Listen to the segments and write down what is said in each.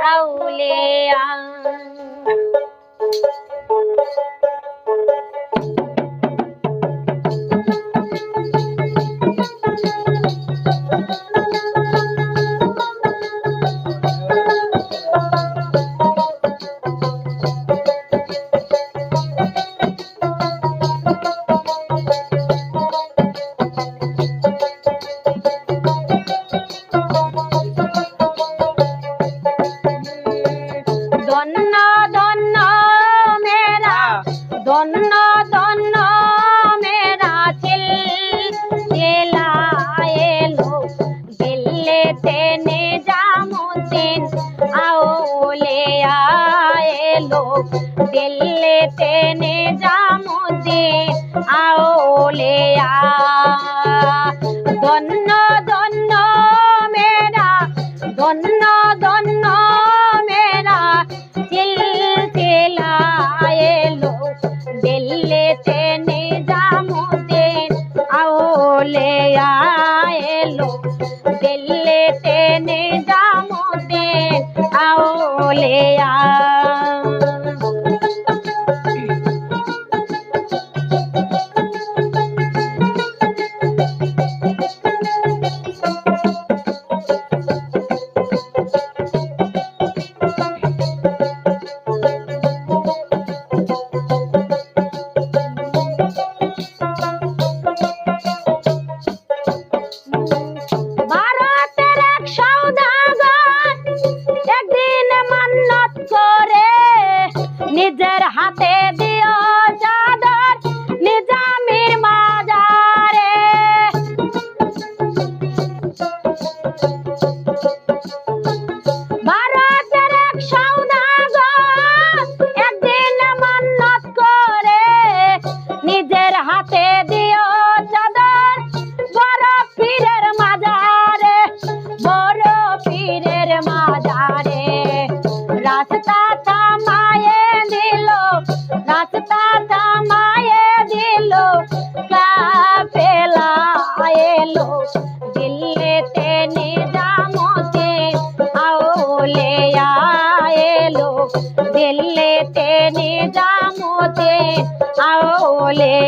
أولياء लोग दिल लेते ने जामुद्दीन आओ ले आ Ole.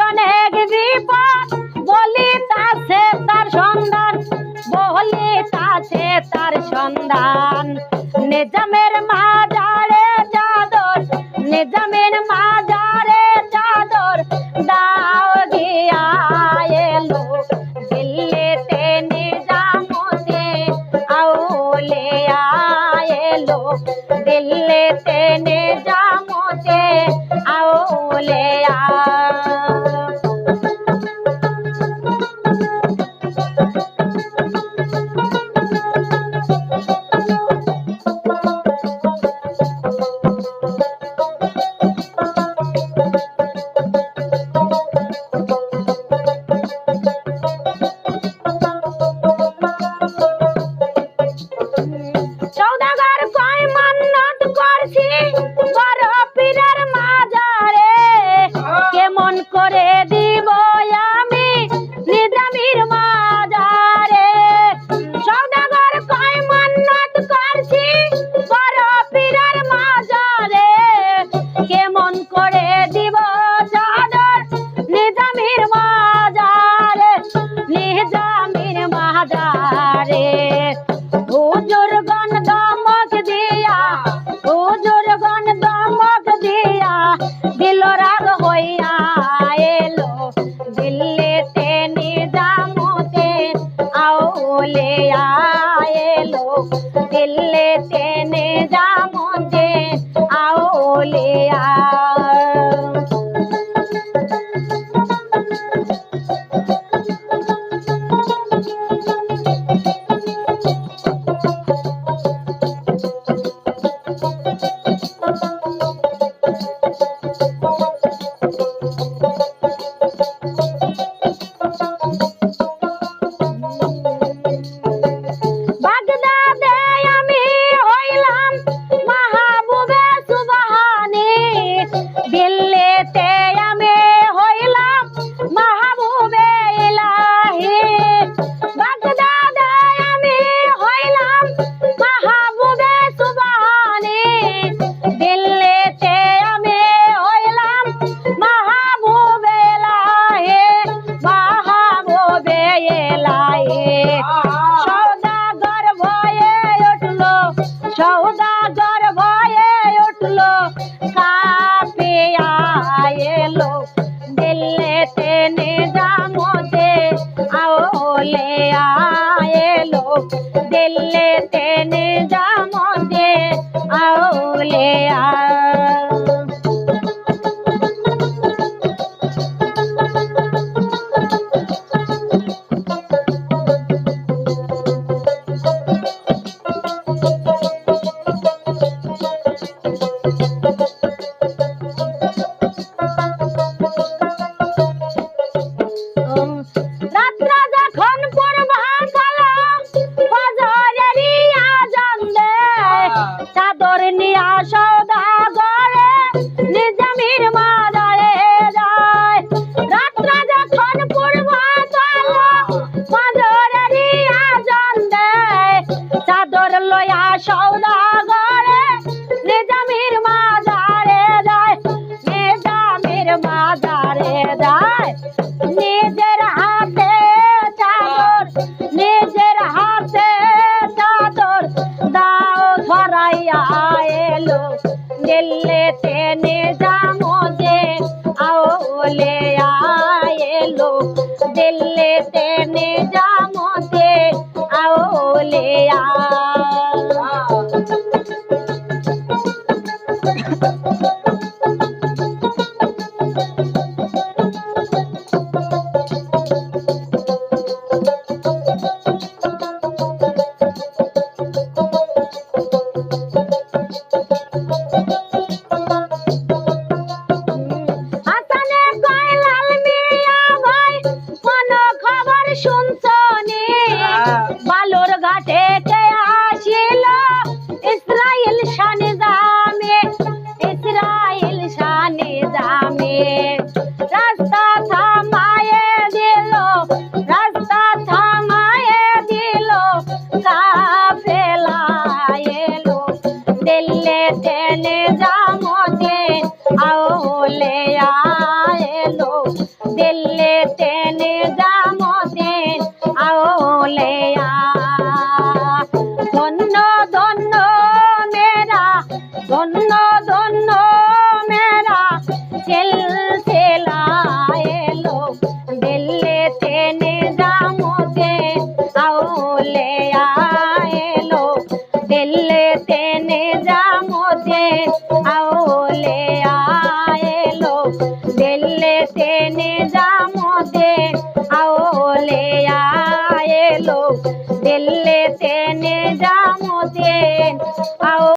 নিজামের মাজারে চাদর দাও গিয়া এলো। দিল্লিতে নিজামতে আউলে আয়েলো দিল্লিতে নিজামতে আউলে আ লেতে নে জামতে আওলিয়া আয়েলো দিল্লিতে দিল্লিতে